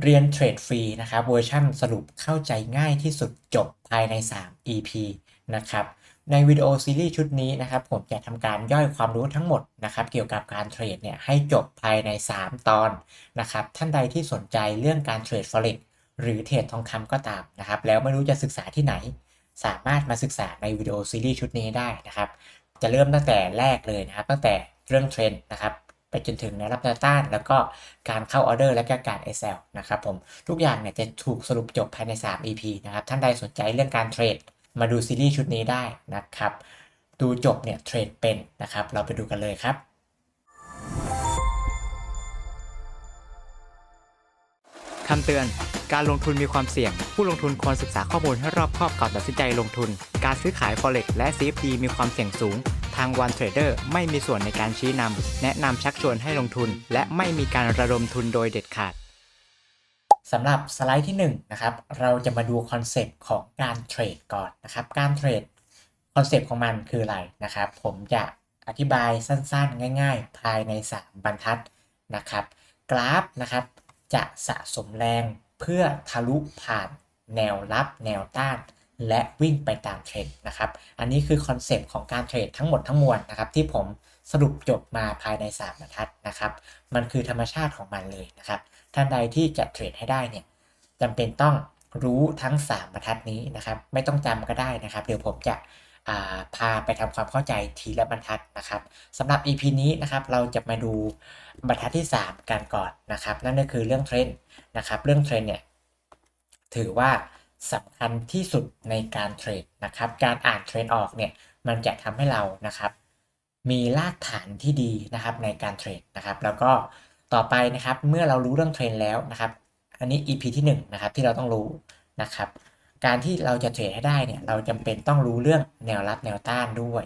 เรียนเทรดฟรีนะครับเวอร์ชั่นสรุปเข้าใจง่ายที่สุดจบภายใน 3 EP นะครับในวิดีโอซีรีส์ชุดนี้นะครับผมจะทำการย่อยความรู้ทั้งหมดนะครับเกี่ยวกับการเทรดเนี่ยให้จบภายใน 3 ตอนนะครับท่านใดที่สนใจเรื่องการเทรด Forex หรือเทรดทองคำก็ตามนะครับแล้วไม่รู้จะศึกษาที่ไหน สามารถมาศึกษาในวิดีโอซีรีส์ชุดนี้ได้นะครับจะเริ่มตั้งแต่แรกเลยนะครับตั้งแต่เรื่องเทรนด์นะครับ ไปจนถึงแนวรับแนวต้าน แล้วก็การเข้าออเดอร์และก็การ SL นะครับผมทุกอย่างเนี่ยจะถูกสรุปจบภายใน 3 EP นะครับท่านใดสนใจเรื่องการเทรดมาดูซีรีส์ชุดนี้ได้นะครับดูจบเนี่ยเทรดเป็นนะครับเราไปดูกันเลยครับคำเตือน การลงทุนมีความเสี่ยง ผู้ลงทุนควรศึกษาข้อมูลให้รอบคอบก่อนตัดสินใจลงทุน การซื้อขาย Forex และ CFD มีความเสี่ยงสูง ทาง One Trader ไม่มีส่วนในการชี้นำแนะนำชักชวนให้ลงทุน และไม่มีการระดมทุนโดยเด็ดขาดสำหรับสไลด์ที่1นะครับเราจะมาดูคอนเซปต์ของการเทรดก่อนนะครับการเทรดคอนเซปต์ของมันคืออะไรนะครับ ผมจะอธิบายสั้นๆ ง่าย ๆ ภายใน 3 บรรทัดนะครับ กราฟนะครับจะสะสมแรงเพื่อทะลุผ่านแนวรับแนวต้าน และวิ่งไปตามเทรนด์นะครับ อันนี้คือคอนเซปต์ของการเทรดทั้งหมดทั้งมวลนะครับ ที่ผมสรุปจบมาภายใน3บรรทัดนะครับ มันคือธรรมชาติของมันเลยนะครับ ท่านใดที่จะเทรดให้ได้เนี่ยจำเป็นต้องรู้ทั้ง 3บรรทัดนี้นะครับ ไม่ต้องจำก็ได้นะครับ เดี๋ยวผมจะาพาไปทำความเข้าใจทีละบรรทัดนะครับสำหรับ EP นี้นะครับเราจะมาดูบรรทัดที่ 3 กันก่อนนะครับ นั่นก็คือเรื่องเทรนด์นะครับ เรื่องเทรนด์เนี่ยถือว่า สำคัญที่สุดในการเทรดนะครับ การอ่านเทรนด์ออกเนี่ยมันจะทำให้เรานะครับ มีรากฐานที่ดีนะครับในการเทรดนะครับ แล้วก็ต่อไปนะครับเมื่อเรารู้เรื่องเทรนด์แล้วนะครับ อันนี้ EP ที่1นะครับที่เราต้องรู้นะครับ การที่เราจะเทรดให้ได้เนี่ยเราจำเป็นต้องรู้เรื่องแนวรับแนวต้านด้วย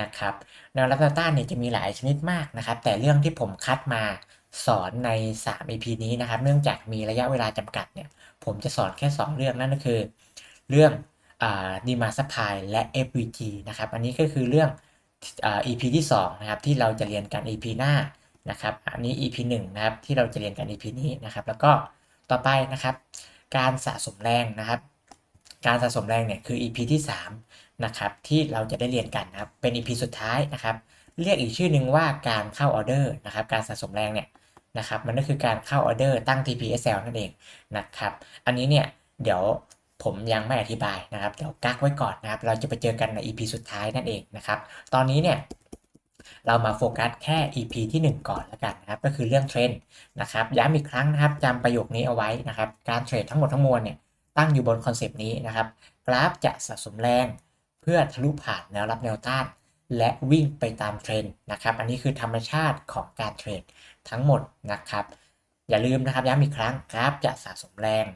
นะครับ แนวรับแนวต้านเนี่ยจะมีหลายชนิดมากนะครับ แต่เรื่องที่ผมคัดมา สอนใน 3 EP นี้นะครับ เนื่องจากมีระยะเวลาจำกัดเนี่ย ผมจะสอนแค่ 2 เรื่องนั่นก็คือ เรื่องดีมาส supply และ FVG นะครับ อันนี้ก็คือเรื่องอ EP ที่ 2 นะครับ ที่เราจะเรียนกัน EP หน้านะครับ อันนี้ EP 1 นะครับ ที่เราจะเรียนกัน EP นี้นะครับ แล้วก็ต่อไปนะครับ การสะสมแรงนะครับ การสะสมแรงเนี่ยคือ EP ที่ 3 นะครับ ที่เราจะได้เรียนกันนะครับ เป็น EP สุดท้ายนะครับ เรียกอีกชื่อหนึ่งว่าการเข้าออเดอร์นะครับ การสะสมแรงเนี่ย นะครับมันก็คือการเข้าออเดอร์ตั้ง TPSL นั่นเองนะครับอันนี้เนี่ยเดี๋ยวผมยังไม่อธิบายนะครับ เดี๋ยวกักไว้ก่อนนะครับ เราจะไปเจอกันใน EP สุดท้ายนั่นเองนะครับ ตอนนี้เนี่ยเรามาโฟกัสแค่ EP ที่ 1 ก่อนแล้วกันนะครับ ก็คือเรื่องเทรนด์นะครับ ย้ำอีกครั้งนะครับจำประโยคนี้เอาไว้นะครับ การเทรดทั้งหมดทั้งมวลเนี่ยตั้งอยู่บนคอนเซปต์นี้นะครับ กราฟจะสะสมแรงเพื่อทะลุผ่านแนวรับแนวต้าน และวิ่งไปตามเทรนด์นะครับ อันนี้คือธรรมชาติของการเทรด ทั้งหมดนะครับ อย่าลืมนะครับย้ำอีกครั้งกราฟจะสะสมแรง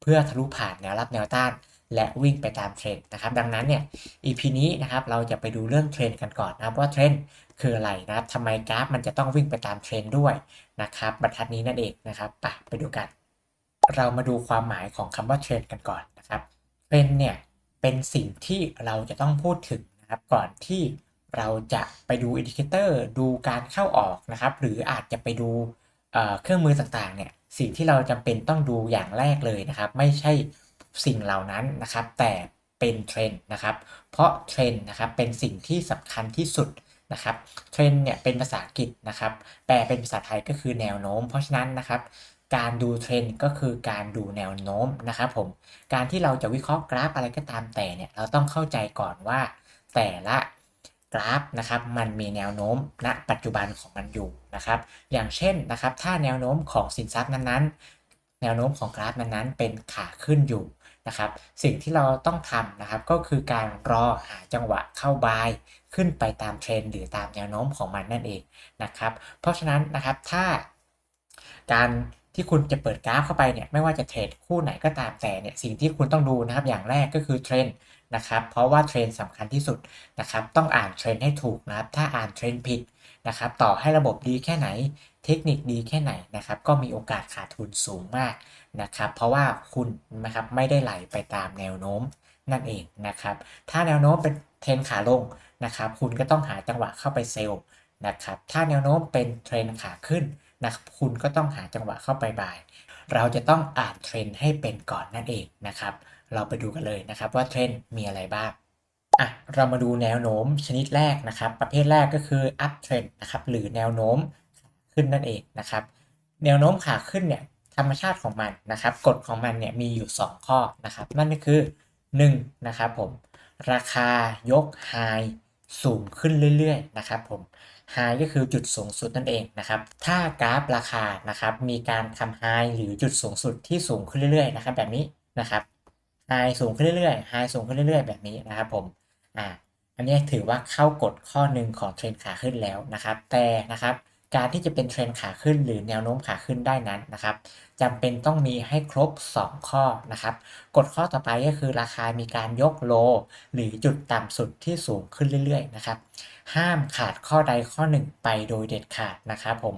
เพื่อทะลุผ่านแนวรับแนวต้าน และวิ่งไปตามเทรนด์นะครับ ดังนั้นเนี่ย EP นี้นะครับเราจะไปดูเรื่องเทรนด์กันก่อนนะครับว่าเทรนด์คืออะไรนะครับทำไมกราฟมันจะต้องวิ่งไปตามเทรนด์ด้วยนะครับบรรทัดนี้นั่นเองนะครับไปไปดูกัน เรามาดูความหมายของคำว่าเทรนด์กันก่อนนะครับเทรนด์เนี่ยเป็นสิ่งที่เราจะต้องพูดถึงนะครับก่อนที่ เราจะไปดูอินดิเคเตอร์ดูการเข้าออกนะครับ หรืออาจจะไปดูเครื่องมือต่างๆเนี่ยสิ่งที่เราจำเป็นต้องดูอย่างแรกเลยนะครับ ไม่ใช่สิ่งเหล่านั้นนะครับ แต่เป็นเทรนด์นะครับ เพราะเทรนด์นะครับเป็นสิ่งที่สำคัญที่สุดนะครับเทรนด์เนี่ยเป็นภาษาอังกฤษนะครับ แปลเป็นภาษาไทยก็คือแนวโน้ม เพราะฉะนั้นนะครับ การดูเทรนด์ก็คือการดูแนวโน้มนะครับผมการที่เราจะวิเคราะห์กราฟอะไรก็ตามแต่เนี่ยเราต้องเข้าใจก่อนว่าแต่ละ กราฟนะครับมันมีแนวโน้มณปัจจุบันของมันอยู่นะครับอย่างเช่นนะครับถ้าแนวโน้มของสินทรัพย์นั้นๆ แนวโน้มของกราฟนั้นๆ เป็นขาขึ้นอยู่นะครับสิ่งที่เราต้องทำนะครับก็คือการรอหาจังหวะเข้าบายขึ้นไปตามเทรนหรือตามแนวโน้มของมันนั่นเองนะครับเพราะฉะนั้นนะครับถ้าการที่คุณจะเปิดกราฟเข้าไปเนี่ยไม่ว่าจะเทรดคู่ไหนก็ตามแต่เนี่ยสิ่งที่คุณต้องดูนะครับอย่างแรกก็คือเทรน นะครับ เพราะว่าเทรนสำคัญที่สุดนะครับ ต้องอ่านเทรนให้ถูกนะครับ ถ้าอ่านเทรนผิดนะครับ ต่อให้ระบบดีแค่ไหน เทคนิคดีแค่ไหนนะครับ ก็มีโอกาสขาดทุนสูงมากนะครับ เพราะว่าคุณนะครับไม่ได้ไหลไปตามแนวโน้มนั่นเองนะครับ ถ้าแนวโน้มเป็นเทรนขาลงนะครับ คุณก็ต้องหาจังหวะเข้าไปเซลล์นะครับ ถ้าแนวโน้มเป็นเทรนขาขึ้นนะครับ คุณก็ต้องหาจังหวะเข้าไปบ่าย เราจะต้องอ่านเทรนให้เป็นก่อนนั่นเองนะครับ เราไปดูกันเลยนะครับว่าเทรนด์มีอะไรบ้างอะเรามาดูแนวโน้มชนิดแรกนะครับ ประเภทแรกก็คือ up trend นะครับหรือแนวโน้มขึ้นนั่นเองนะครับ แนวโน้มขาขึ้นเนี่ยธรรมชาติของมันนะครับกฎของมันเนี่ยมีอยู่ 2 ข้อนะครับ นั่นก็คือ 1. นะครับผมราคายก high สูงขึ้นเรื่อยๆนะครับผม high ก็คือจุดสูงสุดนั่นเองนะครับ ถ้ากราฟราคานะครับมีการทำ high หรือจุดสูงสุดที่สูงขึ้นเรื่อยๆนะครับแบบนี้นะครับ high สูงขึ้นเรื่อยๆ high สูงขึ้นเรื่อยๆ แบบนี้นะครับผมอ่าอันนี้ถือว่าเข้ากฎข้อหนึ่งของเทรนขาขึ้นแล้วนะครับ แต่นะครับการที่จะเป็นเทรนขาขึ้นหรือแนวโน้มขาขึ้นได้นั้นนะครับจำเป็นต้องมีให้ครบ 2 ข้อนะครับกฎข้อต่อไปก็คือราคามีการยกโล หรือจุดต่ำสุดที่สูงขึ้นเรื่อยๆนะครับห้ามขาดข้อใดข้อ1ไปโดยเด็ดขาดนะครับผม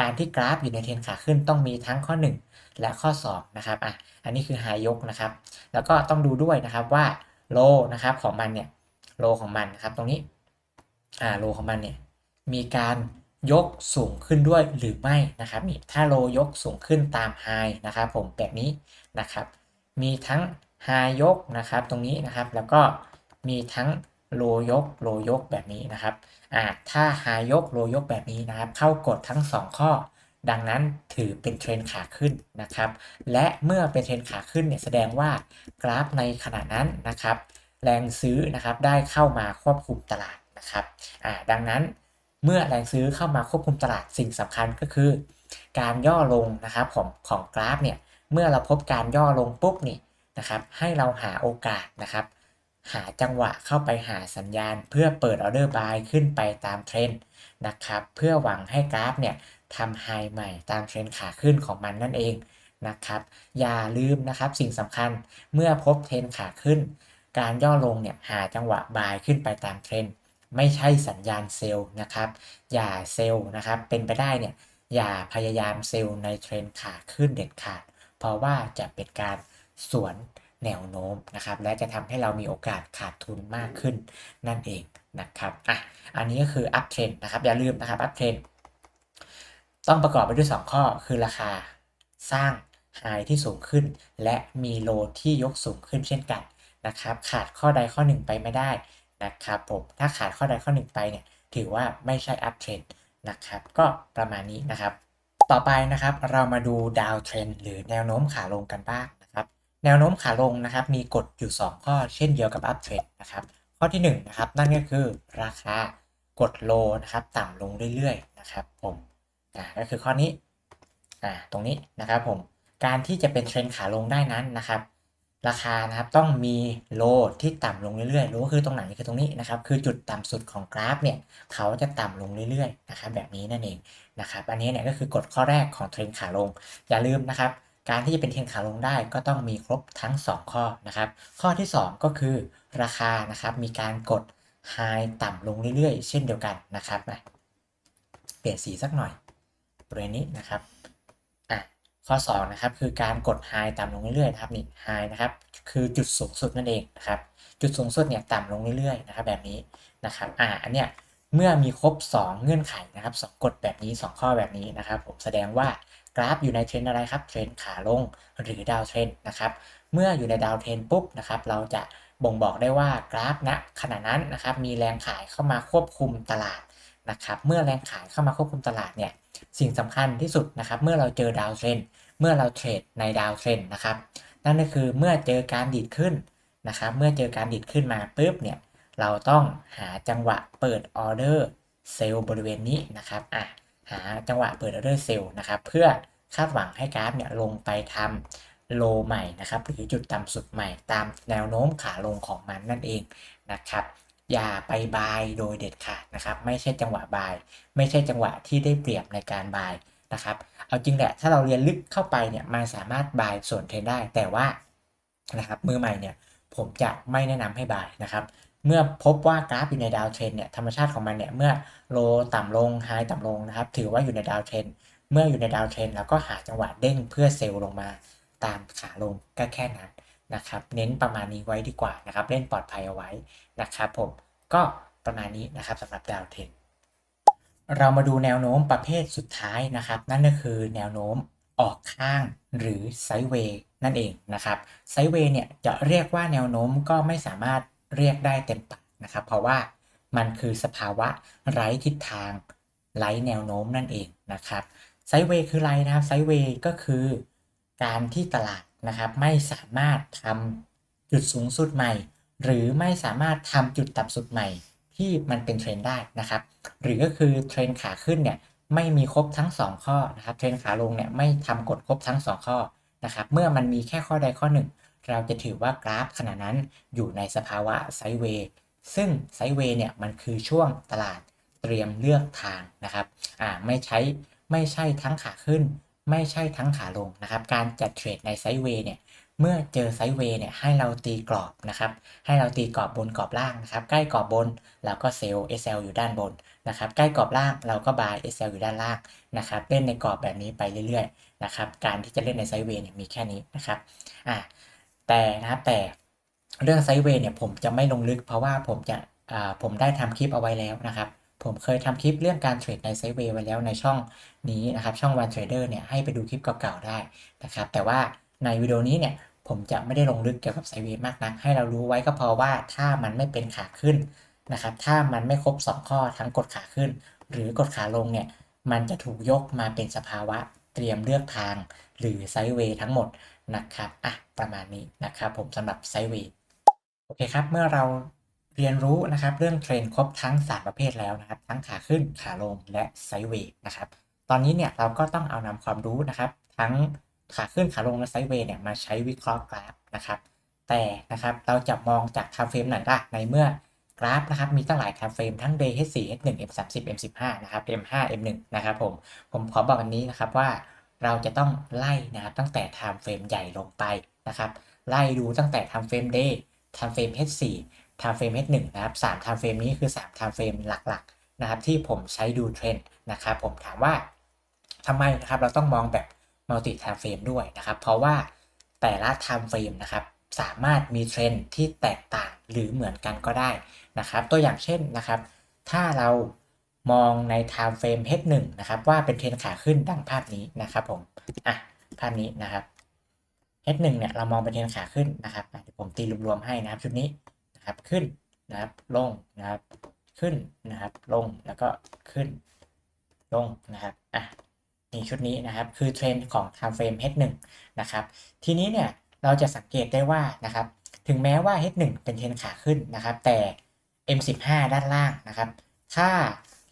การที่กราฟอยู่ในเทรนขาขึ้นต้องมีทั้งข้อ 1 และข้อ2นะครับอะอันนี้คือหายกนะครับ แล้วก็ต้องดูด้วยนะครับว่าโลนะครับของมันเนี่ยโลของมันนะครับตรงนี้อ่าโลของมันเนี่ยมีการยกสูงขึ้นด้วยหรือไม่นะครับนี่ถ้าโลยกสูงขึ้นตามไฮนะครับผมแบบนี้นะครับ มีทั้งไฮยกนะครับตรงนี้นะครับแล้วก็มีทั้งโลยกโลยกแบบนี้นะครับอ่าถ้าไฮยกโลยกแบบนี้นะครับ เข้ากฎทั้ง 2 ข้อ ดังนั้นถือเป็นเทรนขาขึ้นนะครับ และเมื่อเป็นเทรนขาขึ้นเนี่ยแสดงว่ากราฟในขณะนั้นนะครับ แรงซื้อนะครับได้เข้ามาควบคุมตลาดนะครับอ่าดังนั้นเมื่อแรงซื้อเข้ามาควบคุมตลาดสิ่งสำคัญก็คือ การย่อลงนะครับของของกราฟเนี่ยเมื่อเราพบการย่อลงปุ๊บนี่นะครับ ให้เราหาโอกาสนะครับ หาจังหวะเข้าไปหาสัญญาณ เพื่อเปิดออเดอร์บายขึ้นไปตามเทรนด์นะครับ เพื่อหวังให้กราฟเนี่ย ทำไฮใหม่ตามเทรนขาขึ้นของมันนั่นเองนะครับ อย่าลืมนะครับสิ่งสำคัญเมื่อพบเทรนขาขึ้น การย่อลงเนี่ยหาจังหวะบายขึ้นไปตามเทรนไม่ใช่สัญญาณเซลล์นะครับ อย่าเซลล์นะครับ เป็นไปได้เนี่ยอย่าพยายามเซลล์ในเทรนขาขึ้นเด็ดขาด เพราะว่าจะเป็นการสวนแนวโน้มนะครับ และจะทำให้เรามีโอกาสขาดทุนมากขึ้นนั่นเองนะครับอะอันนี้ก็คืออัพเทรนนะครับ อย่าลืมนะครับอัพเทรน ต้องประกอบไปด้วย 2 ข้อคือราคาสร้างไฮที่สูงขึ้น และมีโลที่ยกสูงขึ้นเช่นกันนะครับ ขาดข้อใดข้อหนึ่งไปไม่ได้นะครับผมถ้าขาดข้อใดข้อหนึ่งไปเนี่ยถือว่าไม่ใช่อัพเทรนนะครับก็ประมาณนี้นะครับ ต่อไปนะครับเรามาดูดาวเทรนหรือแนวโน้มขาลงกันบ้างนะครับ แนวโน้มขาลงนะครับ มีกฎอยู่ 2 ข้อเช่นเดียวกับอัพเทรนนะครับข้อที่1นะครับนั่นก็คือราคากดโลนะครับต่ำลงเรื่อยๆนะครับผม อ่าก็คือข้อนี้อ่าตรงนี้นะครับผมการที่จะเป็นเทรนขาลงได้นั้นนะครับ ราคานะครับต้องมีโลที่ต่ำลงเรื่อยๆโลก็คือตรงไหนคือตรงนี้นะครับ คือจุดต่ำสุดของกราฟเนี่ยเขาจะต่ำลงเรื่อยๆนะครับแบบนี้นั่นเองนะครับอันนี้เนี่ยก็คือกฎข้อแรกของเทรนขาลง อย่าลืมนะครับ การที่จะเป็นเทรนขาลงได้ก็ต้องมีครบทั้ง 2 ข้อนะครับ ข้อที่ 2 ก็คือราคานะครับมีการกด High ต่ำลงเรื่อยๆ เช่นเดียวกันนะครับเปลี่ยนสีสักหน่อย บริเวณนี้นะครับอะข้อ2นะครับคือการกด High ต่ำลงเรื่อยๆนะครับนี่ High นะครับคือจุดสูงสุดนั่นเองนะครับจุดสูงสุดเนี่ยต่ำลงเรื่อยๆนะครับแบบนี้นะครับอ่าอันเนี้ยเมื่อมีครบ 2 เงื่อนไขนะครับสองกฎแบบนี้ 2 ข้อแบบนี้นะครับ ผมแสดงว่ากราฟอยู่ในเทรนอะไรครับเทรนขาลงหรือดาวเทรนนะครับเมื่ออยู่ในดาวเทรนปุ๊บนะครับเราจะบ่งบอกได้ว่ากราฟณขณะนั้นนะครับมีแรงขายเข้ามาควบคุมตลาดนะครับเมื่อแรงขายเข้ามาควบคุมตลาดเนี่ย สิ่งสำคัญที่สุดนะครับ เมื่อเราเจอดาวเทรนเมื่อเราเทรดในดาวเทรนนะครับ นั่นก็คือเมื่อเจอการดีดขึ้นนะครับ เมื่อเจอการดีดขึ้นมาปุ๊บเนี่ย เราต้องหาจังหวะเปิดออเดอร์เซลล์บริเวณนี้นะครับอะหาจังหวะเปิดออเดอร์เซลล์นะครับ เพื่อคาดหวังให้กราฟเนี่ยลงไปทำโลใหม่นะครับหรือจุดต่ำสุดใหม่ตามแนวโน้มขาลงของมันนั่นเองนะครับ อย่าไปบายโดยเด็ดขาดนะครับ ไม่ใช่จังหวะบาย ไม่ใช่จังหวะที่ได้เปรียบในการบายนะครับ เอาจริงแหละถ้าเราเรียนลึกเข้าไปเนี่ยมันสามารถบายส่วนเทรนได้ แต่ว่านะครับมือใหม่เนี่ยผมจะไม่แนะนำให้บายนะครับเมื่อพบว่ากราฟอยู่ในดาวเทรนเนี่ยธรรมชาติของมันเนี่ยเมื่อโลต่ำลงไฮต่ำลงนะครับ ถือว่าอยู่ในดาวเทรนเมื่ออยู่ในดาวเทรนเราก็หาจังหวะเด้งเพื่อเซลล์ลงมาตามขาลงก็แค่นั้น นะครับ เน้นประมาณนี้ไว้ดีกว่านะครับ เล่นปลอดภัยเอาไว้นะครับผมก็ประมาณนี้นะครับสำหรับดาวเทนเรามาดูแนวโน้มประเภทสุดท้ายนะครับ นั่นก็คือแนวโน้มออกข้างหรือไซเวย์นั่นเองนะครับไซเวย์เนี่ยจะเรียกว่าแนวโน้มก็ไม่สามารถเรียกได้เต็มปากนะครับ เพราะว่ามันคือสภาวะไร้ทิศทางไร้แนวโน้มนั่นเองนะครับไซเวย์คืออะไรนะครับไซเวย์ก็คือการที่ตลาด นะครับ ไม่สามารถทำจุดสูงสุดใหม่ หรือไม่สามารถทำจุดต่ำสุดใหม่ ที่มันเป็นเทรนด์ได้นะครับ หรือก็คือเทรนด์ขาขึ้นเนี่ยไม่มีครบทั้ง 2 ข้อนะครับ เทรนด์ขาลงเนี่ยไม่ทำกฎครบทั้ง 2 ข้อนะครับ เมื่อมันมีแค่ข้อใดข้อหนึ่ง เราจะถือว่ากราฟขณะนั้นอยู่ในสภาวะไซเวย์ซึ่งไซเวย์เนี่ยมันคือช่วงตลาดเตรียมเลือกทางนะครับ อ่าไม่ใช้ไม่ใช่ทั้งขาขึ้น ไม่ใช่ทั้งขาลงนะครับ การจัดเทรดในไซด์เวย์เนี่ยเมื่อเจอไซด์เวย์เนี่ยให้เราตีกรอบนะครับ ให้เราตีกรอบบนกรอบล่างนะครับ ใกล้กรอบบนเราก็เซลล์ SL อยู่ด้านบนนะครับ ใกล้กรอบล่างเราก็บาย SL อยู่ด้านล่างนะครับเล่นในกรอบแบบนี้ไปเรื่อยๆนะครับ การที่จะเล่นในไซด์เวย์เนี่ยมีแค่นี้นะครับอ่าแต่นะครับแต่เรื่องไซด์เวย์เนี่ยผมจะไม่ลงลึกเพราะว่าผมจะอ่าผมได้ทำคลิปเอาไว้แล้วนะครับ ผมเคยทำคลิปเรื่องการเทรดในไซด์เวย์ไว้แล้วในช่องนี้นะครับ ช่อง One Trader เนี่ยให้ไปดูคลิปเก่าๆได้นะครับ แต่ว่าในวิดีโอนี้เนี่ยผมจะไม่ได้ลงลึกเกี่ยวกับไซด์เวย์มากนัก ให้เรารู้ไว้ก็พอว่าถ้ามันไม่เป็นขาขึ้นนะครับ ถ้ามันไม่ครบ 2 ข้อทั้งกดขาขึ้น หรือกดขาลงเนี่ย มันจะถูกยกมาเป็นสภาวะเตรียมเลือกทาง หรือไซด์เวย์ทั้งหมดนะครับ อะ ประมาณนี้นะครับผมสำหรับไซด์เวย์โอเคครับ เมื่อเรา เรียนรู้นะครับเรื่องเทรนครบทั้ง 3 ประเภทแล้วนะครับ ทั้งขาขึ้นขาลงและไซด์เวย์นะครับ ตอนนี้เนี่ยเราก็ต้องเอานำความรู้นะครับ ทั้งขาขึ้นขาลงและไซด์เวย์เนี่ยมาใช้วิเคราะห์กราฟนะครับ แต่นะครับเราจะมองจาก time frame ไหนล่ะในเมื่อกราฟนะครับมีตั้งหลาย time frame ทั้ง day h4 h1 m30 m15 นะครับ m5 m1 นะครับผมผมขอบอกอันนี้นะครับว่าเราจะต้องไล่นะครับตั้งแต่ time frame ใหญ่ลงไปนะครับ ไล่ดูตั้งแต่ time frame day time frame h4 time frame h1 นะครับ3 time frame นี้คือ 3 time frame หลักๆนะครับที่ผมใช้ดูเทรนด์นะครับผมถามว่าทำไมนะครับเราต้องมองแบบ multi time frame ด้วยนะครับ เพราะว่าแต่ละ time frame นะครับสามารถมีเทรนด์ที่แตกต่างหรือเหมือนกันก็ได้นะครับตัวอย่างเช่นนะครับ ถ้าเรามองใน time frame h1 นะครับว่าเป็นเทรนด์ขาขึ้นดังภาพนี้นะครับผมอะภาพนี้นะครับ h1 เนี่ยเรามองเป็นเทรนด์ขาขึ้นนะครับเดี๋ยวผมตีรวมๆให้นะครับชุดนี้ นะครับขึ้นนะครับลงนะครับขึ้นนะครับลงแล้วก็ขึ้นลงนะครับอะนี่ชุดนี้นะครับคือเทรนด์ของ time frame H1 นะครับทีนี้เนี่ยเราจะสังเกตได้ว่านะครับถึงแม้ว่า H1 เป็นเทรนขาขึ้นนะครับ แต่ M15 ด้านล่างนะครับ ถ้า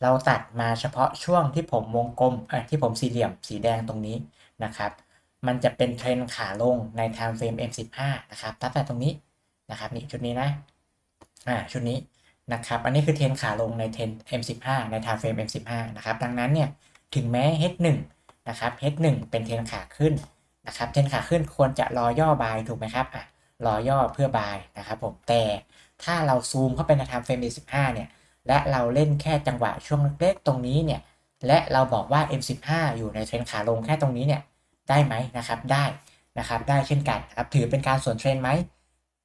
เราตัดมาเฉพาะช่วงที่ผมวงกลมเอ่อที่ผมสี่เหลี่ยมสีแดงตรงนี้นะครับมันจะเป็นเทรนขาลงใน time frame M15 นะครับ ตั้งแต่ตรงนี้นะครับนี่ชุดนี้นะ อ่าชุดนี้นะครับ อันนี้คือเทรนขาลงในเทรน M15 ใน time frame M15 นะครับ ดังนั้นเนี่ย ถึงแม้ H1 นะครับ H1 เป็นเทรนขาขึ้นนะครับ เทรนขาขึ้นควรจะรอย่อบายถูกไหมครับ อะ รอย่อเพื่อบายนะครับผม แต่ถ้าเราซูมเข้าไปใน time frame M15 เนี่ย และเราเล่นแค่จังหวะช่วงเล็กๆตรงนี้เนี่ย และเราบอกว่า M15 อยู่ในเทรนขาลงแค่ตรงนี้เนี่ย ได้ไหมนะครับ ได้นะครับ ได้เช่นกันนะครับ ถือเป็นการส่วนเทรนไหม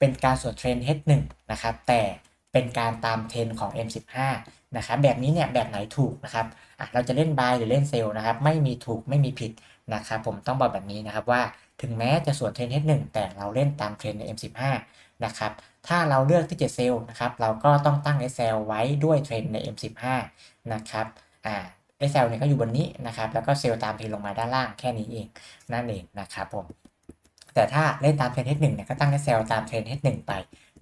เป็นการส่วนเทรน H1 นะครับแต่เป็นการตามเทรนของ M15 นะครับแบบนี้เนี่ยแบบไหนถูกนะครับอะเราจะเล่น buy หรือเล่นเซลล์นะครับไม่มีถูกไม่มีผิดนะครับผมต้องบอกแบบนี้นะครับว่าถึงแม้จะส่วนเทรน H1 แต่เราเล่นตามเทรนใน M15 นะครับถ้าเราเลือกที่จะเซลล์นะครับเราก็ต้องตั้ง SL ไว้ด้วยเทรนใน M15 นะครับอ่า SL เนี่ยก็อยู่บนนี้นะครับแล้วก็เซลล์ตามเทรนลงมาด้านล่างแค่นี้เองนั่นเองนะครับผม แต่ถ้าเล่นตามเทรน H1 เนี่ยก็ตั้ง SL ตามเทรน H1 ไป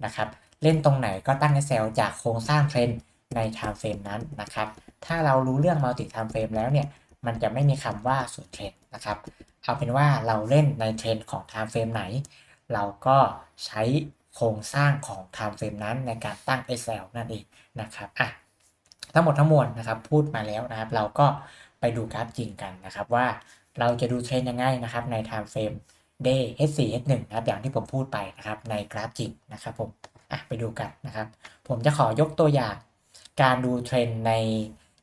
นะครับ เล่นตรงไหนก็ตั้ง SL จากโครงสร้างเทรนใน time frame นั้นนะครับ ถ้าเรารู้เรื่อง multi time frame แล้วเนี่ย มันจะไม่มีคำว่าส่วนเทรนนะครับ เอาเป็นว่าเราเล่นในเทรนของ time frame ไหน เราก็ใช้โครงสร้างของ time frame นั้นในการตั้ง SL นั่นเองนะครับอะทั้งหมดทั้งมวลนะครับพูดมาแล้วนะครับ เราก็ไปดูกราฟจริงกันนะครับว่าเราจะดูเทรนยังไงนะครับใน time frame day H4 H1 นะครับอย่างที่ผมพูดไปนะครับในกราฟจริงนะครับผมอะไปดูกันนะครับ ผมจะขอยกตัวอย่างการดูเทรนใน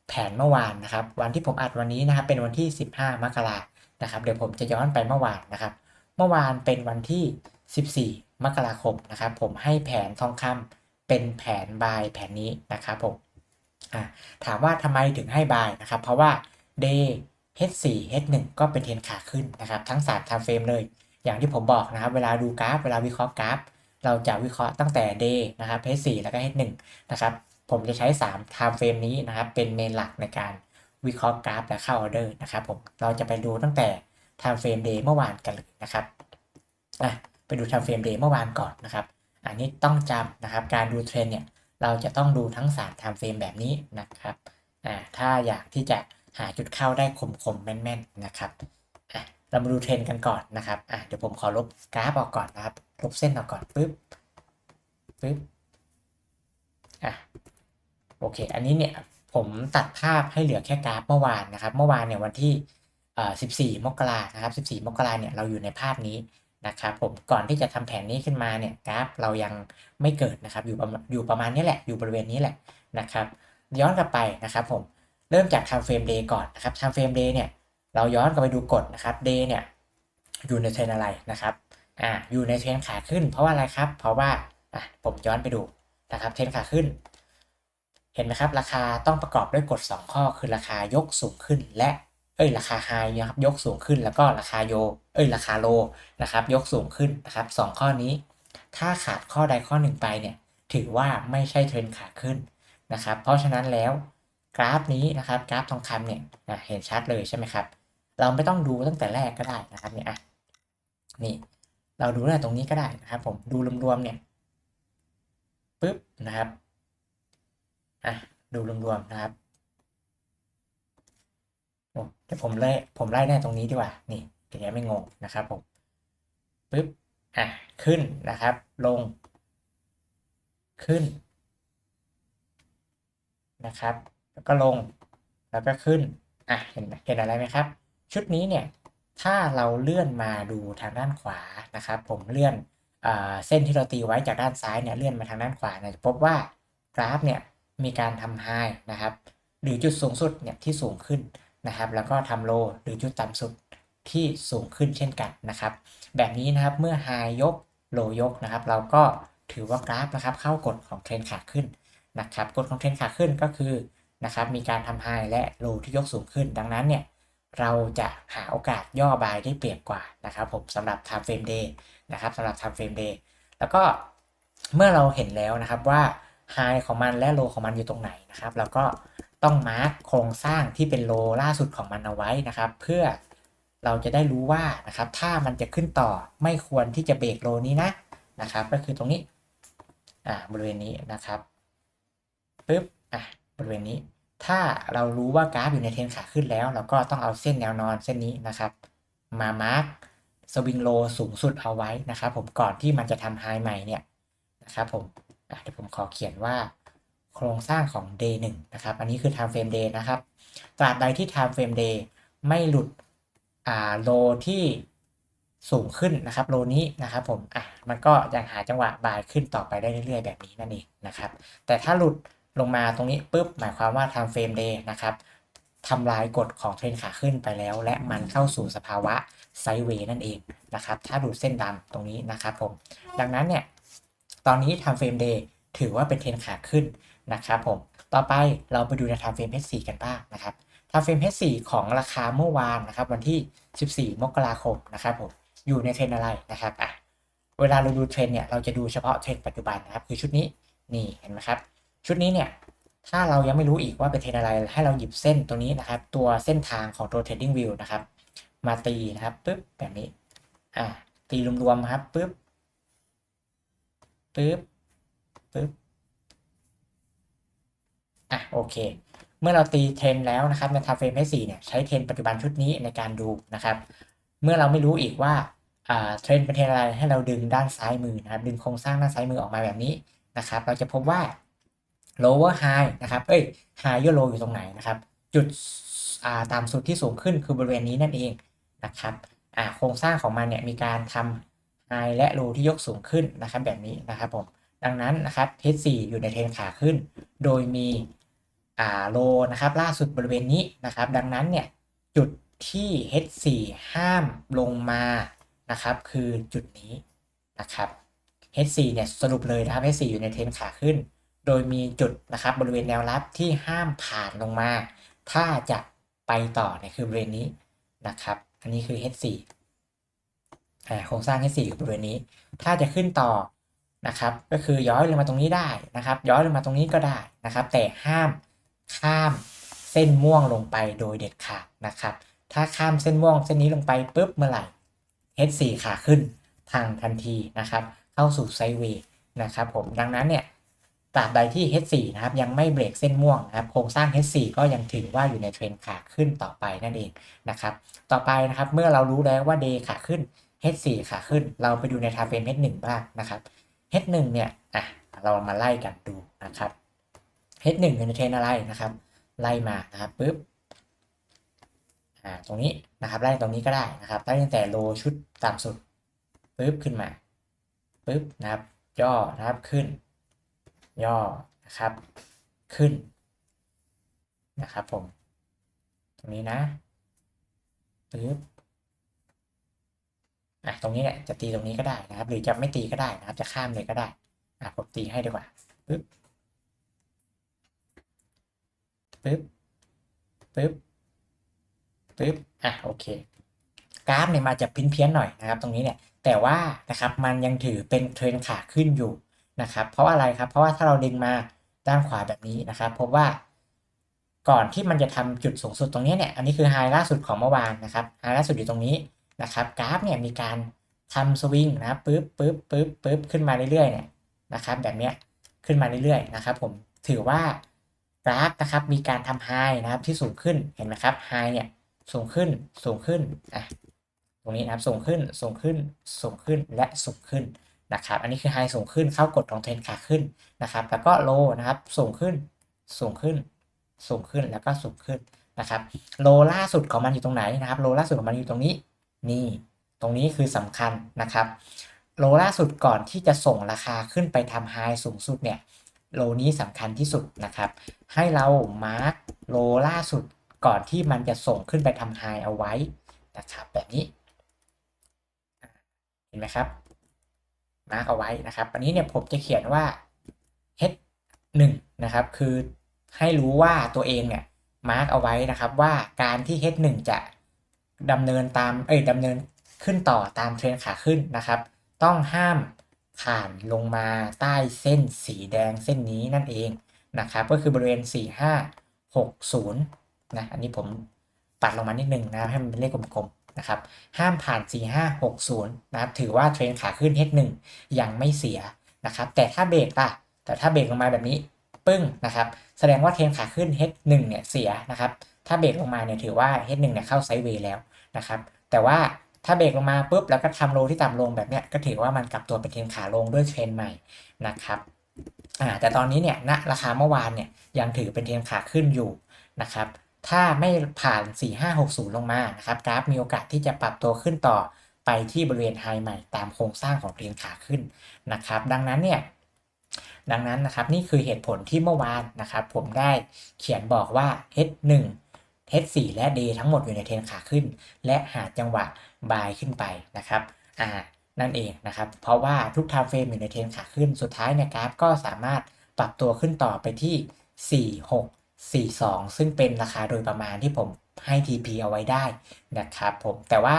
แผนเมื่อวานนะครับ วันที่ผมอัดวันนี้นะครับเป็นวันที่ 15 มกรานะครับ เดี๋ยวผมจะย้อนไปเมื่อวานนะครับ เมื่อวานเป็นวันที่ 14 มกราคมนะครับ ผมให้แผนทองคำเป็นแผนบายแผนนี้นะครับผมอะถามว่าทำไมถึงให้บายนะครับ เพราะว่า day H4 H1 ก็เป็นเทรนขาขึ้นนะครับ ทั้ง3 time frame เลย อย่างที่ผมบอกนะครับ เวลาดูกราฟ เวลาวิเคราะห์กราฟ เราจะวิเคราะห์ตั้งแต่ day นะครับ H4 แล้วก็ H1 นะครับ ผมจะใช้ 3 time frame นี้นะครับ เป็นเมนหลักในการวิเคราะห์กราฟและเข้าออเดอร์นะครับผมเราจะไปดูตั้งแต่ time frame day เมื่อวานกันเลยนะครับอะไปดู time frame day เมื่อวานก่อนนะครับ อันนี้ต้องจำนะครับ การดูเทรนเนี่ยเราจะต้องดูทั้ง3 time frame แบบนี้นะครับอ่าถ้าอยากที่จะหาจุดเข้าได้คมๆแม่นๆนะครับ เรามาดูเทรนกันก่อนนะครับอะเดี๋ยวผมขอลบกราฟออกก่อนนะครับ ลบเส้นออกก่อนปึ๊บปึ๊บอะโอเค อันนี้เนี่ยผมตัดภาพให้เหลือแค่กราฟเมื่อวานนะครับ เมื่อวานเนี่ยวันที่ 14 มกรานะครับ 14 มกราเนี่ยเราอยู่ในภาพนี้นะครับผมก่อนที่จะทำแผนนี้ขึ้นมาเนี่ยกราฟเรายังไม่เกิดนะครับ อยู่ประมาณอยู่ประมาณนี้แหละอยู่บริเวณนี้แหละนะครับ ย้อนกลับไปนะครับผมเริ่มจาก time frame day ก่อนนะครับ time frame day เนี่ย เราย้อนกลับไปดูกฎนะครับ day เนี่ยอยู่ในเทรนอะไรนะครับอ่าอยู่ในเทรนขาขึ้น เพราะว่าอะไรครับ เพราะว่าอะผมย้อนไปดูนะครับเทรนขาขึ้น เห็นไหมครับ ราคาต้องประกอบด้วยกฎ 2 ข้อคือราคายกสูงขึ้น และเอ้ยราคาไฮนะครับยกสูงขึ้นแล้วก็ราคาโย เอ้ยราคาโลนะครับยกสูงขึ้นนะครับสองข้อนี้ ถ้าขาดข้อใดข้อหนึ่งไปเนี่ยถือว่าไม่ใช่เทรนขาขึ้นนะครับ เพราะฉะนั้นแล้วกราฟนี้นะครับกราฟทองคำเนี่ยเห็นชัดเลยใช่ไหมครับ เราไม่ต้องดูตั้งแต่แรกก็ได้นะครับเนี่ยนี่ เราดูตั้งแต่ตรงนี้ก็ได้นะครับ ผมดูรวมๆเนี่ยปึ๊บนะครับอะดูรวมๆนะครับโอ้เดี๋ยวผมไล่ผมไล่ได้ตรงนี้ดีกว่า นี่เดี๋ยวไม่งงนะครับผมปึ๊บอะขึ้นนะครับ ลง ขึ้น นะครับ แล้วก็ลงแล้วก็ขึ้นอะเห็นเห็นอะไรไหมครับ ชุดนี้เนี่ยถ้าเราเลื่อนมาดูทางด้านขวานะครับ ผมเลื่อนอ่าเส้นที่เราตีไว้จากด้านซ้ายเนี่ยเลื่อนมาทางด้านขวาเนี่ยจะพบว่ากราฟเนี่ยมีการทำไฮนะครับ หรือจุดสูงสุดเนี่ยที่สูงขึ้นนะครับ แล้วก็ทำโลหรือจุดต่ำสุดที่สูงขึ้นเช่นกันนะครับ แบบนี้นะครับเมื่อไฮยกโลยกนะครับ เราก็ถือว่ากราฟนะครับ เข้ากฎของเทรนขาขึ้นนะครับกฎของเทรนขาขึ้นก็คือนะครับมีการทำไฮและโลที่ยกสูงขึ้น ดังนั้นเนี่ย เราจะหาโอกาสย่อบายได้เปรียบกว่านะครับผมสำหรับ time frame day นะครับสำหรับ time frame day แล้วก็เมื่อเราเห็นแล้วนะครับว่า high ของมันและ low ของมันอยู่ตรงไหนนะครับเราก็ต้องมาร์คโครงสร้างที่เป็นโลล่าสุดของมันเอาไว้นะครับ เพื่อเราจะได้รู้ว่านะครับถ้ามันจะขึ้นต่อไม่ควรที่จะเบรกโลนี้นะนะครับ ก็คือตรงนี้อ่าบริเวณนี้นะครับปึ๊บอะบริเวณนี้ ถ้าเรารู้ว่ากราฟอยู่ในเทรนขาขึ้นแล้ว เราก็ต้องเอาเส้นแนวนอนเส้นนี้นะครับ มามาร์คสวิงโลสูงสุดเอาไว้นะครับ ผมก่อนที่มันจะทำไฮใหม่เนี่ยนะครับผมเดี๋ยวผมขอเขียนว่าโครงสร้างของ day 1นะครับ อันนี้คือ time frame day นะครับ ตราบใดที่ time frame day ไม่หลุดอ่าโลที่สูงขึ้นนะครับ โลนี้นะครับผม อะ มันก็ยังหาจังหวะบายขึ้นต่อไปได้เรื่อยๆ แบบนี้นั่นเองนะครับ แต่ถ้าหลุด ลงมาตรงนี้ปุ๊บหมายความว่า time frame day นะครับทำลายกฎของเทรนขาขึ้นไปแล้ว และมันเข้าสู่สภาวะไซด์เวย์นั่นเองนะครับ ถ้าดูเส้นดำตรงนี้นะครับผม ดังนั้นเนี่ย ตอนนี้ time frame day ถือว่าเป็นเทรนขาขึ้นนะครับผม ต่อไปเราไปดูใน time frame H4 กันบ้างนะครับ time frame H4 ของราคาเมื่อวานนะครับ วันที่ 14 มกราคมนะครับผม อยู่ในเทรนอะไรนะครับอะเวลาเราดูเทรนเนี่ย เราจะดูเฉพาะเทรนปัจจุบันนะครับ คือชุดนี้ นี่เห็นไหมครับ ชุดนี้เนี่ย ถ้าเรายังไม่รู้อีกว่าเป็นเทรนอะไร ให้เราหยิบเส้นตัวนี้นะครับ ตัวเส้นทางของตัว trading view นะครับ มาตีนะครับปึ๊บแบบนี้ อ่า ตีรวมๆครับปึ๊บปึ๊บปึ๊บอะโอเค เมื่อเราตีเทรนแล้วนะครับใน time frame H4 เนี่ยใช้เทรนปัจจุบันชุดนี้ในการดูนะครับ เมื่อเราไม่รู้อีกว่าอ่าเทรนเป็นเทรนอะไรให้เราดึงด้านซ้ายมือนะครับ ดึงโครงสร้างด้านซ้ายมือออกมาแบบนี้นะครับ เราจะพบว่า lower high นะครับเอ้ย higher low อยู่ตรงไหนนะครับ จุดาตามสุดที่สูงขึ้นคือบริเวณนี้นั่นเองนะครับโครงสร้างของมันเนี่ยมีการทำ high และ low ที่ยกสูงขึ้นนะครับแบบนี้นะครับผมดังนั้นนะครับ H4 อยู่ในเทรนขาขึ้น โดยมีโลนะครับล่าสุดบริเวณนี้นะครับ ดังนั้นเนี่ยจุดที่ H4 ห้ามลงมานะครับ คือจุดนี้นะครับ H4 เนี่ยสรุปเลยนะครับ H4 อยู่ในเทรนขาขึ้น โดยมีจุดนะครับบริเวณแนวรับที่ห้ามผ่านลงมา ถ้าจะไปต่อเนี่ยคือบริเวณนี้นะครับ อันนี้คือ H4 อ่โครงสร้าง H4 คือบริเวณนี้ ถ้าจะขึ้นต่อนะครับ ก็คือย้อยลงมาตรงนี้ได้นะครับ ย้อยลงมาตรงนี้ก็ได้นะครับ แต่ห้ามข้ามเส้นม่วงลงไปโดยเด็ดขาดนะครับ ถ้าข้ามเส้นม่วงเส้นนี้ลงไปปุ๊บเมื่อไหร่ H4 ขาขึ้นทางทันทีนะครับ เข้าสู่ไซด์เวย์นะครับผมดังนั้นเนี่ย ตราบใดที่ H4 นะครับยังไม่เบรกเส้นม่วงนะครับโครงสร้าง H4 ก็ยังถือว่าอยู่ในเทรนขาขึ้นต่อไปนั่นเองนะครับต่อไปนะครับเมื่อเรารู้แล้วว่า Day ขาขึ้น H4 ขาขึ้น เราไปดูใน time frame H1 บ้างนะครับ H1 เนี่ยอะเรามาไล่กันดูนะครับ H1 อยู่ในเทรนอะไรนะครับ ไล่มานะครับปุ๊บอ่าตรงนี้นะครับไล่ตรงนี้ก็ได้นะครับไล่ตั้งแต่โลชุดต่ำสุดปุ๊บขึ้นมาปุ๊บนะครับย่อนะครับขึ้น ย่อนะครับ ขึ้นนะครับผม ตรงนี้นะปึ๊บอะตรงนี้เนี่ยจะตีตรงนี้ก็ได้นะครับ หรือจะไม่ตีก็ได้นะครับ จะข้ามเลยก็ได้อะผมตีให้ดีกว่าปึ๊บปึ๊บปึ๊บปึ๊บอะโอเคกราฟเนี่ยมาจะพินเพี้ยนหน่อยนะครับ ตรงนี้เนี่ยแต่ว่านะครับมันยังถือเป็นเทรนขาขึ้นอยู่ นะครับ เพราะอะไรครับ เพราะว่าถ้าเราดึงมาด้านขวาแบบนี้นะครับพบว่า ก่อนที่มันจะทำจุดสูงสุดตรงนี้เนี่ย อันนี้คือไฮล่าสุดของเมื่อวานนะครับไฮล่าสุดอยู่ตรงนี้นะครับ กราฟเนี่ยมีการทำสวิงนะปึ๊บปึ๊บปึ๊บปึ๊บขึ้นมาเรื่อยๆเนี่ยนะครับ แบบเนี้ยขึ้นมาเรื่อยๆนะครับ ผมถือว่ากราฟนะครับมีการทำไฮนะครับที่สูงขึ้นเห็นไหมครับไฮเนี่ยสูงขึ้นสูงขึ้นอะตรงนี้นะครับสูงขึ้นสูงขึ้นสูงขึ้นและสูงขึ้น นะครับ อันนี้คือไฮสูงขึ้นเข้ากดของเทรนขาขึ้นนะครับ แล้วก็โลนะครับสูงขึ้นสูงขึ้น สูงขึ้นแล้วก็สูงขึ้นนะครับ โลล่าสุดของมันอยู่ตรงไหนนะครับ โลล่าสุดของมันอยู่ตรงนี้ นี่ ตรงนี้คือสำคัญนะครับ โลล่าสุดก่อนที่จะส่งราคาขึ้นไปทำไฮสูงสุดเนี่ย โลนี้สำคัญที่สุดนะครับ ให้เรามาร์กโลล่าสุดก่อนที่มันจะส่งขึ้นไปทำไฮเอาไว้นะครับ แบบนี้ เห็นไหมครับ มาร์กเอาไว้นะครับ อันนี้เนี่ยผมจะเขียนว่า H1 นะครับ คือให้รู้ว่าตัวเองเนี่ยมาร์กเอาไว้นะครับว่าการที่ H1 จะดำเนินตาม เอ้ยดำเนินขึ้นต่อตามเทรนขาขึ้นนะครับ ต้องห้ามผ่านลงมาใต้เส้นสีแดงเส้นนี้นั่นเองนะครับ ก็คือบริเวณ 4560 นะ อันนี้ผมปัดลงมานิดนึงนะ ให้มันเป็นเลขกลมๆ นะครับห้ามผ่าน 4560 นะครับถือว่าเทรนขาขึ้น H1 ยังไม่เสียนะครับแต่ถ้าเบรกล่ะแต่ถ้าเบรกลงมาแบบนี้ปึ้งนะครับแสดงว่าเทรนขาขึ้น H1 เนี่ยเสียนะครับถ้าเบรกลงมาเนี่ยถือว่า H1 เนี่ยเข้าไซด์เวย์แล้วนะครับแต่ว่าถ้าเบรกลงมาปุ๊บแล้วก็ทำโลที่ต่ำลงแบบเนี้ยก็ถือว่ามันกลับตัวเป็นเทรนขาลงด้วยเทรนใหม่นะครับอ่าแต่ตอนนี้เนี่ยณราคาเมื่อวานเนี่ยยังถือเป็นเทรนขาขึ้นอยู่นะครับ ถ้าไม่ผ่าน 4560 ลงมานะครับกราฟมีโอกาสที่จะปรับตัวขึ้นต่อไปที่บริเวณไฮใหม่ตามโครงสร้างของเทรนขาขึ้นนะครับ ดังนั้นเนี่ยดังนั้นนะครับนี่คือเหตุผลที่เมื่อวานนะครับผมได้เขียนบอกว่า H1 H4 และ D ทั้งหมดอยู่ในเทรนขาขึ้น และหาจังหวะบายขึ้นไปนะครับอ่านั่นเองนะครับ เพราะว่าทุก time frame อยู่ในเทรนขาขึ้น สุดท้ายในกราฟก็สามารถปรับตัวขึ้นต่อไปที่ 46 42 ซึ่งเป็นราคาโดยประมาณที่ผมให้ TP เอาไว้ได้นะครับผมแต่ว่า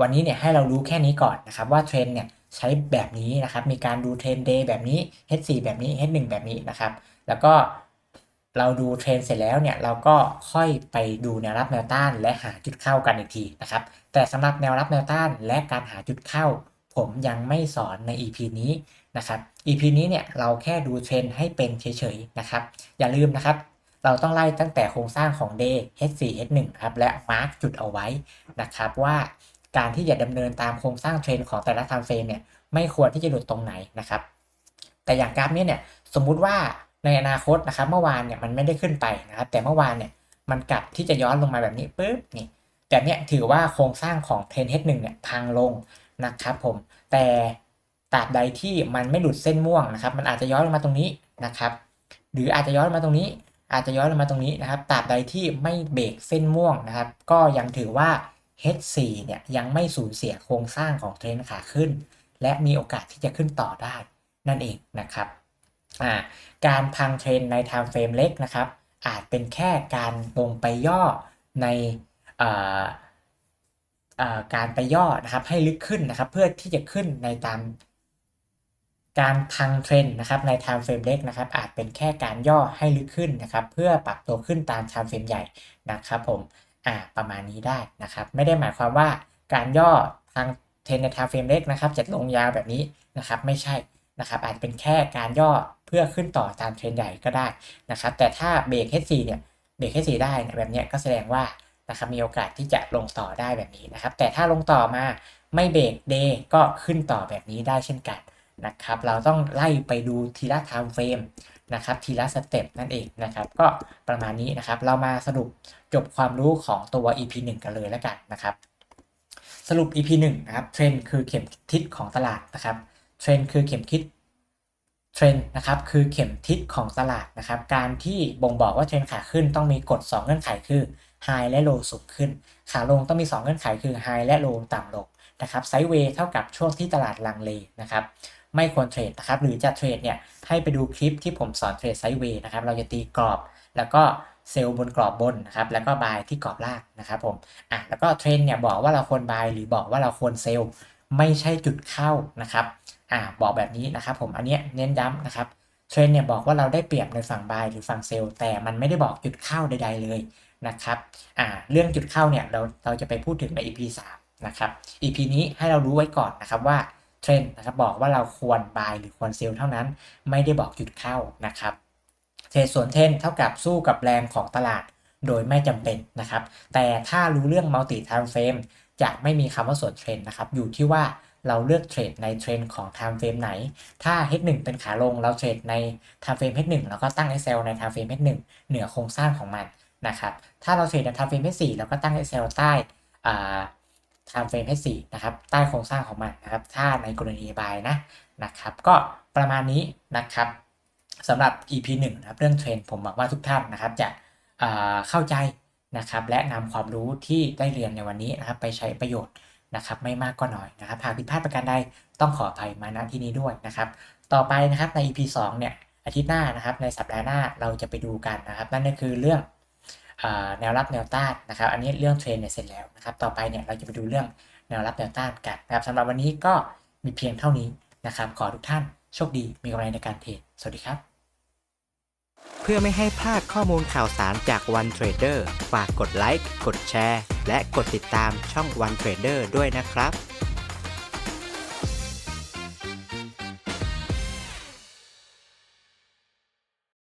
วันนี้เนี่ยให้เรารู้แค่นี้ก่อนนะครับว่าเทรนเนี่ยใช้แบบนี้นะครับ มีการดูเทรนเดย์แบบนี้ H4 แบบนี้ H1 แบบนี้นะครับ แล้วก็เราดูเทรนเสร็จแล้วเนี่ยเราก็ค่อยไปดูแนวรับแนวต้านและหาจุดเข้ากันอีกทีนะครับ แต่สำหรับแนวรับแนวต้านและการหาจุดเข้า ผมยังไม่สอนใน EP นี้ นะครับ EP นี้เนี่ยเราแค่ดูเทรนให้เป็นเฉยๆนะครับ อย่าลืมนะครับ เราต้องไล่ตั้งแต่โครงสร้างของ Day H4 H1 ครับและมาร์กจุดเอาไว้นะครับว่าการที่จะดำเนินตามโครงสร้างเทรนของแต่ละ time frame เนี่ยไม่ควรที่จะหลุดตรงไหนนะครับ แต่อย่างกราฟนี้เนี่ยสมมุติว่าในอนาคตนะครับ เมื่อวานเนี่ยมันไม่ได้ขึ้นไปนะครับ แต่เมื่อวานเนี่ยมันกลับที่จะย้อนลงมาแบบนี้ปุ๊บนี่แบบเนี้ยถือว่าโครงสร้างของเทรน H1 เนี่ยพังลงนะครับผมแต่ ตราบใดที่มันไม่หลุดเส้นม่วงนะครับ มันอาจจะย้อนลงมาตรงนี้นะครับ หรืออาจจะย้อนลงมาตรงนี้ อาจจะย้อนลงมาตรงนี้นะครับตราบใดที่ไม่เบรกเส้นม่วงนะครับ ก็ยังถือว่า H4 เนี่ยยังไม่สูญเสียโครงสร้างของเทรนขาขึ้น และมีโอกาสที่จะขึ้นต่อได้นั่นเองนะครับการพังเทรนใน time frame เล็กนะครับ อาจเป็นแค่การลงไปย่อในออการไปย่อนะครับให้ลึกขึ้นนะครับ เพื่อที่จะขึ้นในตาม การพังเทรนด์นะครับใน time frame เล็กนะครับอาจเป็นแค่การย่อให้ลึกขึ้นนะครับเพื่อปรับตัวขึ้นตาม time frame ใหญ่นะครับผมอ่าประมาณนี้ได้นะครับ ไม่ได้หมายความว่าการย่อทางเทรนด์ใน time frame เล็กนะครับจะลงยาวแบบนี้นะครับไม่ใช่นะครับอาจเป็นแค่การย่อเพื่อขึ้นต่อตามเทรนด์ใหญ่ก็ได้นะครับแต่ถ้าเบรก H4 เนี่ยเบรก H4 ได้นี่ยแบบนี้ก็แสดงว่านะครับมีโอกาสที่จะลงต่อได้แบบนี้นะครับแต่ถ้าลงต่อมาไม่เบรก D ก็ขึ้นต่อแบบนี้ได้เช่นกัน นะครับ เราต้องไล่ไปดูทีละ time frame นะครับทีละสเต็ปนั่นเองนะครับ ก็ประมาณนี้นะครับ เรามาสรุปจบความรู้ของตัว EP 1 กันเลยแล้วกันนะครับ สรุป EP 1นะครับเทรนคือเข็มทิศของตลาดนะครับเทรนคือเข็มทิศเทรนนะครับคือเข็มทิศของตลาดนะครับ การที่บ่งบอกว่าเทรนขาขึ้นต้องมีกฎ 2 เงื่อนไขคือ High และ Low สูงขึ้น ขาลงต้องมี 2 เงื่อนไขคือ High และ Low ต่ำลงนะครับไซด์เวย์เท่ากับช่วงที่ตลาดลังเลนะครับ ไม่ควรเทรดนะครับหรือจะเทรดเนี่ยให้ไปดูคลิปที่ผมสอนเทรดไซด์เวย์นะครับเราจะตีกรอบ แล้วก็เซลล์บนกรอบบนนะครับแล้วก็บายที่กรอบล่างนะครับผมอะแล้วก็เทรนเนี่ยบอกว่าเราควรบายหรือบอกว่าเราควรเซลล์ไม่ใช่จุดเข้านะครับอ่าบอกแบบนี้นะครับผมอันเนี้ยเน้นย้ำนะครับเทรนเนี่ยบอกว่าเราได้เปรียบในฝั่งบายหรือฝั่งเซลล์แต่มันไม่ได้บอกจุดเข้าใด ๆ เลยนะครับอ่าเรื่องจุดเข้าเนี่ยเราเราจะไปพูดถึงใน EP 3นะครับ EP นี้ให้เรารู้ไว้ก่อนนะครับว่า เทรนด์นะครับบอกว่าเราควร buy หรือควรเซลล์เท่านั้น ไม่ได้บอกจุดเข้านะครับเทรดสวนเทรนเท่ากับสู้กับแรงของตลาดโดยไม่จำเป็นนะครับ แต่ถ้ารู้เรื่อง multi time frame จะไม่มีคำว่าสวนเทรนนะครับ อยู่ที่ว่าเราเลือกเทรดในเทรนของ time frame ไหน ถ้า H1 เป็นขาลงเราเทรดใน time frame H1 แล้วก็ตั้ง SL ใน time frame H1 เหนือโครงสร้างของมันนะครับ ถ้าเราเทรดใน time frame H4 แล้วก็ตั้ง SL ใต้อ่า time frame H4 นะครับใต้โครงสร้างของมันนะครับถ้าในกรณี buy นะนะครับก็ประมาณนี้นะครับสำหรับ EP 1นะครับเรื่องเทรนผมหวังว่าทุกท่านนะครับจะเข้าใจนะครับและนำความรู้ที่ได้เรียนในวันนี้นะครับไปใช้ประโยชน์นะครับไม่มากก็น้อยนะครับหากผิดพลาดประการใดต้องขออภัยมาณที่นี้ด้วยนะครับต่อไปนะครับใน EP 2เนี่ยอาทิตย์หน้านะครับในสัปดาห์หน้าเราจะไปดูกันนะครับนั่นก็คือเรื่อง แนวรับแนวต้านนะครับ อันนี้เรื่องเทรนเนี่ยเสร็จแล้วนะครับ ต่อไปเนี่ยเราจะไปดูเรื่องแนวรับแนวต้านกันนะครับสำหรับวันนี้ก็มีเพียงเท่านี้นะครับ ขอทุกท่านโชคดีมีกำไรในการเทรด สวัสดีครับ เพื่อไม่ให้พลาดข้อมูลข่าวสารจาก One Trader ฝากกดไลค์ กดแชร์ และกดติดตามช่อง One Trader ด้วยนะครับ